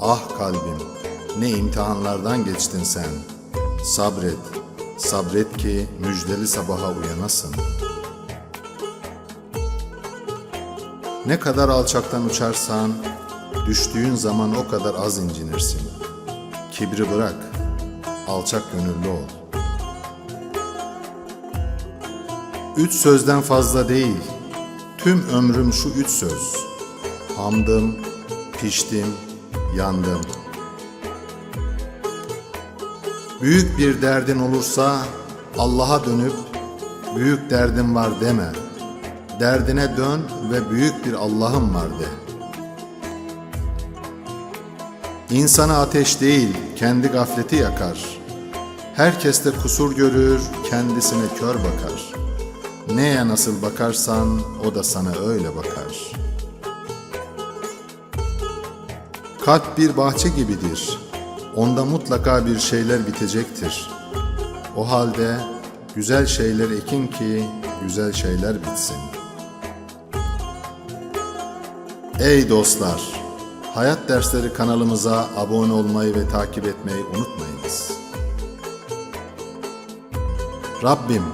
Ah kalbim, ne imtihanlardan geçtin sen. Sabret, sabret ki müjdeli sabaha uyanasın. Ne kadar alçaktan uçarsan, düştüğün zaman o kadar az incinirsin. Kibri bırak, alçak gönüllü ol. Üç sözden fazla değil, tüm ömrüm şu üç söz. Hamdım, piştim, yandım. Büyük bir derdin olursa Allah'a dönüp büyük derdim var deme. Derdine dön ve büyük bir Allah'ım var de. İnsanı ateş değil, kendi gafleti yakar. Herkes de kusur görür, kendisine kör bakar. Neye nasıl bakarsan o da sana öyle bakar. Kalp bir bahçe gibidir. Onda mutlaka bir şeyler bitecektir. O halde güzel şeyler ekin ki güzel şeyler bitsin. Ey dostlar! Hayat Dersleri kanalımıza abone olmayı ve takip etmeyi unutmayınız. Rabbim,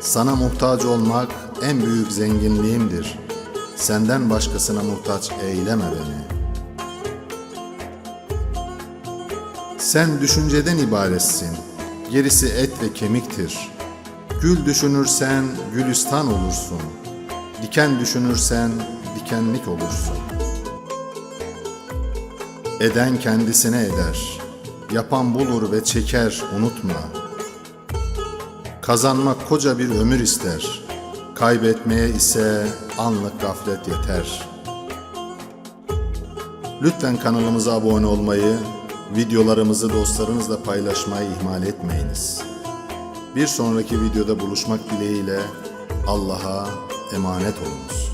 sana muhtaç olmak en büyük zenginliğimdir. Senden başkasına muhtaç eyleme beni. Sen düşünceden ibaretsin, gerisi et ve kemiktir. Gül düşünürsen gülistan olursun, diken düşünürsen dikenlik olursun. Eden kendisine eder, yapan bulur ve çeker unutma. Kazanmak koca bir ömür ister, kaybetmeye ise anlık gaflet yeter. Lütfen kanalımıza abone olmayı, videolarımızı dostlarınızla paylaşmayı ihmal etmeyiniz. Bir sonraki videoda buluşmak dileğiyle Allah'a emanet olunuz.